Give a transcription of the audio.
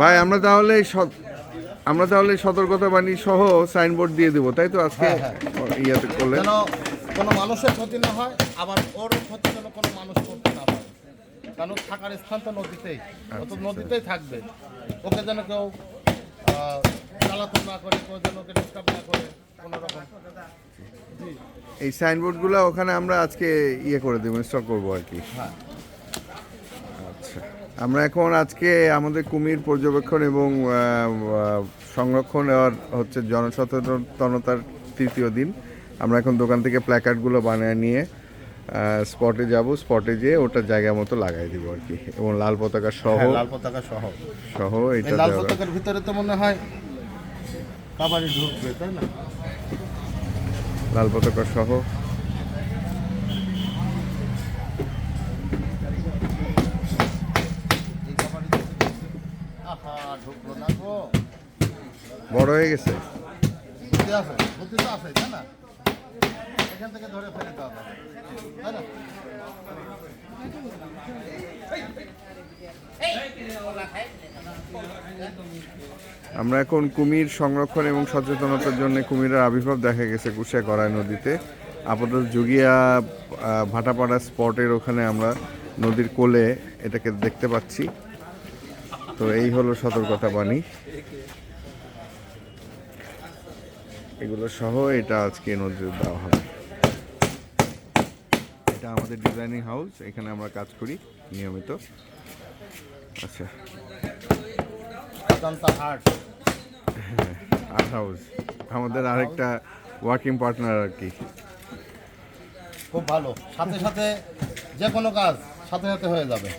ভাই আমরা তাহলে আমরা তাহলে এই সতর্কতা বাণী সহ সাইনবোর্ড দিয়ে দেবো তাই তো আজকে হ্যাঁ, ইয়াতে করলে যেন কোনো মানুষের ক্ষতি না হয় আবার ওর ক্ষতি যেন কোনো মানুষ করতে না পারে। কারণ থাকার স্থান তো নদীতেই ও তো নদীতেই থাকবে। ওকে যেন কেউ জ্বালাতন না করে কেউ যেন ওকে ডিস্টার্ব না করে কোনো রকম। এই সাইনবোর্ডগুলো ওখানে আমরা আজকে ইয়ে করে দেবো ইনস্টল করব আর কি। হ্যাঁ। আচ্ছা। আমরা এখন আজকে আমাদের কুমির পর্যবেক্ষণ এবং সংরক্ষণ আর হচ্ছে জনসচেতনতার তৃতীয় দিন। আমরা এখন দোকান থেকে প্ল্যাকার্ডগুলো বানিয়ে নিয়ে স্পটে যাব। স্পটে যেয়ে ওটা জায়গা মতো লাগাই দিব আর কি। এবং লাল পতাকা সহ হ্যাঁ, লাল পতাকা সহ। সহ এটা লাল পতাকার ভিতরে তো মনে হয় কাবাডি ঢুকবে তাই না? লাল পতাকা সহ এই কাবাডি আহা ঢুকলো না গো বড় হয়ে গেছে বুদ্ধি আছে বুদ্ধি তো আছে তাই না এখান থেকে ধরে ফেলে দেওয়া যাবে হয়ে গেছে। আমরা এখন কুমির সংরক্ষণ এবং সচেতনতার জন্য কুমিরের আবির্ভাব দেখা গেছে কুশিয়া গড়াই নদীতে। আপাতত জুগিয়া আহ, ভাটাপাড়া স্পটের ওখানে আমরা নদীর কোলে এটাকে দেখতে পাচ্ছি। তো এই হলো সতর্কতা বাণী। এগুলো সহ এটা আজকে নদীতে দেওয়া হবে। এটা আমাদের ডিজাইনিং হাউস এখানে আমরা কাজ করি নিয়মিত। আচ্ছা। আর্ট হাউস আমাদের আরেকটা ওয়ার্কিং পার্টনার আর কি। খুব ভালো। সাথে সাথে যে কোনো কাজ সাথে সাথে হয়ে যাবে।